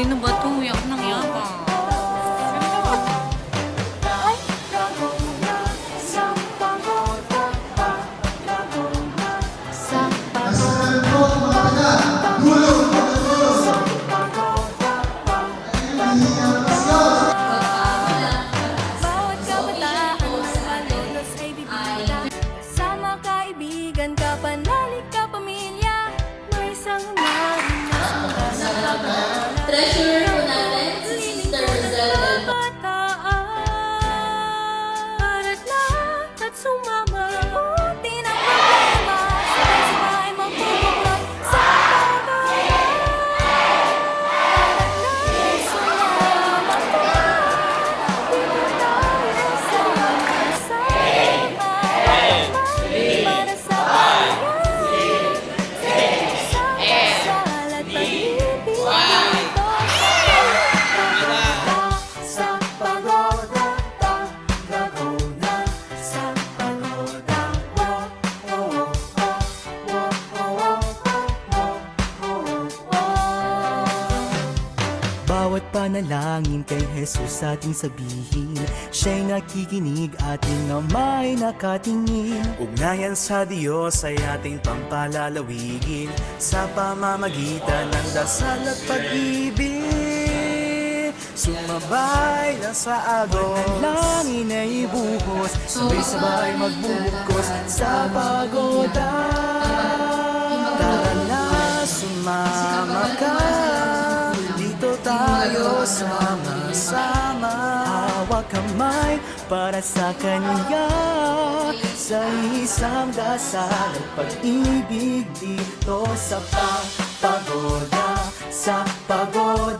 sini batunya kena Jesus ating sabihin Siya'y nakikinig ating na may nakatingin. Ugnayan sa Diyos ay ating pampalalawigin Sa pamamagitan ng dasal at pag-ibig. Sumabay na sa agos. Langin ay buhos Sabay-sabay magbubukos Sa pagoda sama-sama. Hawak kamay para sa Kanya. Sa isang dasal at pag-ibig dito sa pagoda Sa pagoda